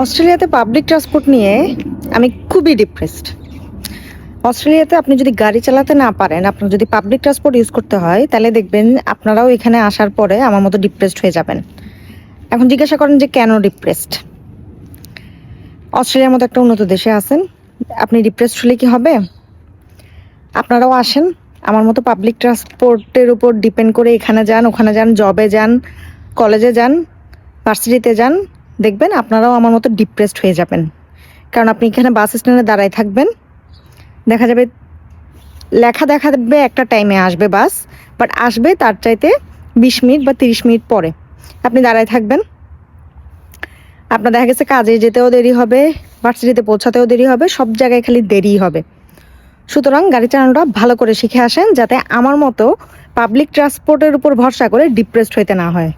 অস্ট্রেলিয়াতে public transport নিয়ে আমি খুবই ডিপ্রেসড অস্ট্রেলিয়াতে আপনি যদি গাড়ি চালাতে না পারেন, আপনার যদি পাবলিক ট্রান্সপোর্ট ইউজ করতে হয়, তাহলে দেখবেন আপনারাও এখানে আসার পরে আমার মতো ডিপ্রেসড হয়ে যাবেন। এখন জিজ্ঞাসা করেন যে কেন ডিপ্রেসড অস্ট্রেলিয়ার মতো একটা উন্নত দেশে আছেন, আপনি ডিপ্রেসড হলে কি হবে? আপনারাও আসেন, আমার মতো পাবলিক ট্রান্সপোর্টের উপর ডিপেন্ড করে এখানে যান, ওখানে যান জবে যান কলেজে যান ভার্সিটিতে যান দেখবেন আপনারাও আমার মতো ডিপ্রেসড হয়ে যাবেন। কারণ আপনি এখানে বাস স্ট্যান্ডে দাঁড়ায় থাকবেন। দেখা যাবে, লেখা দেখা দেবে একটা টাইমে আসবে বাস বাট আসবে তার চাইতে বিশ মিনিট বা তিরিশ মিনিট পরে। আপনি দাঁড়ায় থাকবেন। আপনার দেখা গেছে কাজে যেতেও দেরি হবে, ভার্সিটিতে পৌঁছাতেও দেরি হবে, সব জায়গায় খালি দেরি হবে। সুতরাং গাড়ি চালানোটা ভালো করে শিখে আসেন, যাতে আমার মতো পাবলিক ট্রান্সপোর্টের উপর ভরসা করে ডিপ্রেসড হইতে না হয়।